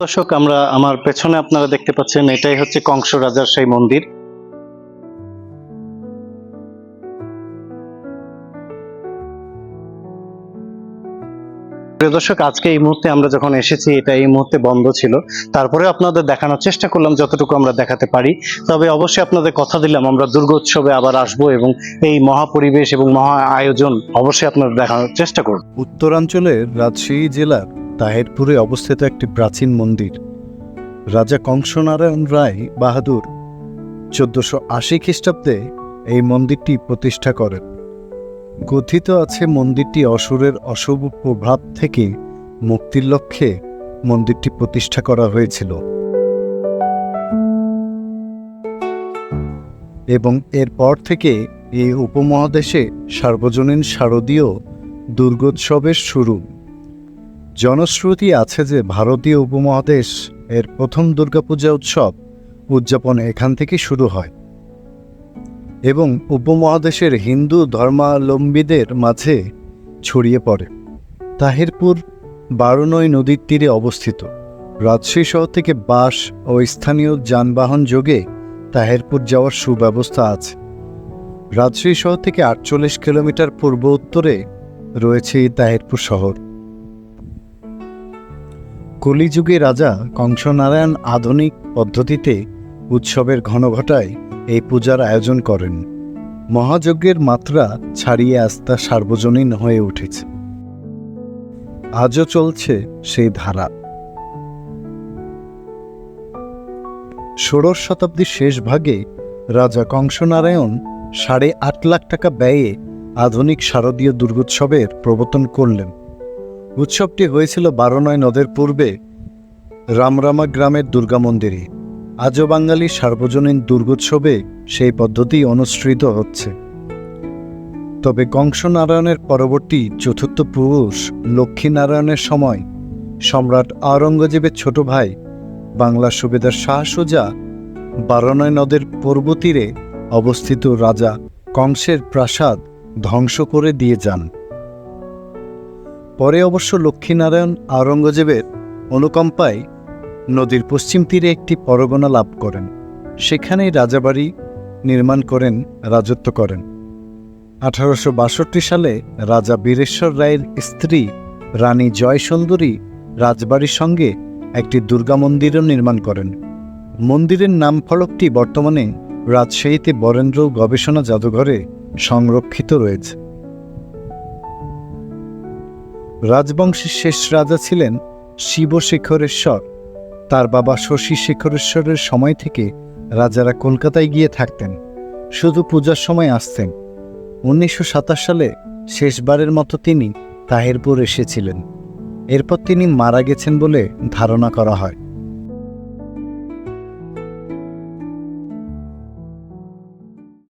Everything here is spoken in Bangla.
দর্শক, আমরা আমার পেছনে আপনারা দেখতে পাচ্ছেন, এটাই হচ্ছে কংস রাজার সেই মন্দির। প্রিয় দর্শক, আজকে এই মুহূর্তে আমরা যখন এসেছি, এটা এই মুহূর্তে বন্ধ ছিল। তারপরে আপনাদের দেখানোর চেষ্টা করলাম, যতটুকু আমরা দেখাতে পারি। তবে অবশ্যই আপনাদের কথা দিলাম, আমরা দুর্গোৎসবে আবার আসব এবং এই মহাপরিবেশ এবং মহা আয়োজন অবশ্যই আপনাদের দেখানোর চেষ্টা করব। উত্তরাঞ্চলের রাজশাহী জেলার তাহেরপুরে অবস্থিত একটি প্রাচীন মন্দির। রাজা কংসনারায়ণ রায় বাহাদুর চোদ্দশো আশি খ্রিস্টাব্দে এই মন্দিরটি প্রতিষ্ঠা করেন। কথিত আছে মন্দিরটি অসুরের অশুভ প্রভাব থেকে মুক্তির লক্ষ্যে মন্দিরটি প্রতিষ্ঠা করা হয়েছিল। এবং এরপর থেকে এই উপমহাদেশে সার্বজনীন শারদীয় দুর্গোৎসবের শুরু। জনশ্রুতি আছে যে ভারতীয় উপমহাদেশ এর প্রথম দুর্গাপূজা উৎসব উদযাপন এখান থেকে শুরু হয়। এবং উপমহাদেশের হিন্দু ধর্মাবলম্বীদের মাঝে ছড়িয়ে পড়ে। তাহিরপুর বারনই নদীর তীরে অবস্থিত। রাজশাহী শহর থেকে বাস ও স্থানীয় যানবাহন যোগে তাহেরপুর যাওয়ার সুব্যবস্থা আছে। রাজশাহী শহর থেকে আটচল্লিশ কিলোমিটার পূর্ব উত্তরে রয়েছে এই তাহেরপুর শহর। কলিযুগে রাজা কংসনারায়ণ আধুনিক পদ্ধতিতে উৎসবের ঘনঘটায় এই পূজার আয়োজন করেন। মহাযজ্ঞের মাত্রা ছাড়িয়ে তা সার্বজনীন হয়ে উঠেছে। আজও চলছে সেই ধারা। ষোড়শ শতাব্দীর শেষ ভাগে রাজা কংসনারায়ণ সাড়ে আট লাখ টাকা ব্যয়ে আধুনিক শারদীয় দুর্গোৎসবের প্রবর্তন করলেন। উৎসবটি হয়েছিল বারোনয় নদের পূর্বে রামরামা গ্রামের দুর্গা মন্দিরে। আজও বাঙালি সার্বজনীন দুর্গোৎসবে সেই পদ্ধতি অনুসৃত হচ্ছে। তবে কংসনারায়ণের পরবর্তী চতুর্থ পুরুষ লক্ষ্মীনারায়ণের সময় সম্রাট আওরঙ্গজেবের ছোট ভাই বাংলার সুবেদার শাহ সুজা বারনয় নদের পূর্ব তীরে অবস্থিত রাজা কংসের প্রাসাদ ধ্বংস করে দিয়ে যান। পরে অবশ্য লক্ষ্মীনারায়ণ আওরঙ্গজেবের অনুকম্পায় নদীর পশ্চিম তীরে একটি পরগনা লাভ করেন। সেখানেই রাজাবাড়ি নির্মাণ করেন, রাজত্ব করেন। আঠারোশো বাষট্টি সালে রাজা বীরেশ্বর রায়ের স্ত্রী রানী জয়সুন্দরী রাজবাড়ির সঙ্গে একটি দুর্গা মন্দিরও নির্মাণ করেন। মন্দিরের নাম ফলকটি বর্তমানে রাজশাহীতে বরেন্দ্র গবেষণা জাদুঘরে সংরক্ষিত রয়েছে। রাজবংশের শেষ রাজা ছিলেন শিবশেখরেশ্বর। তার বাবা শশী শেখরেশ্বরের সময় থেকে রাজারা কলকাতায় গিয়ে থাকতেন, শুধু পূজার সময় আসতেন। উনিশশো সাতাশ সালে শেষবারের মতো তিনি তাহেরপুর এসেছিলেন। এরপর তিনি মারা গেছেন বলে ধারণা করা হয়।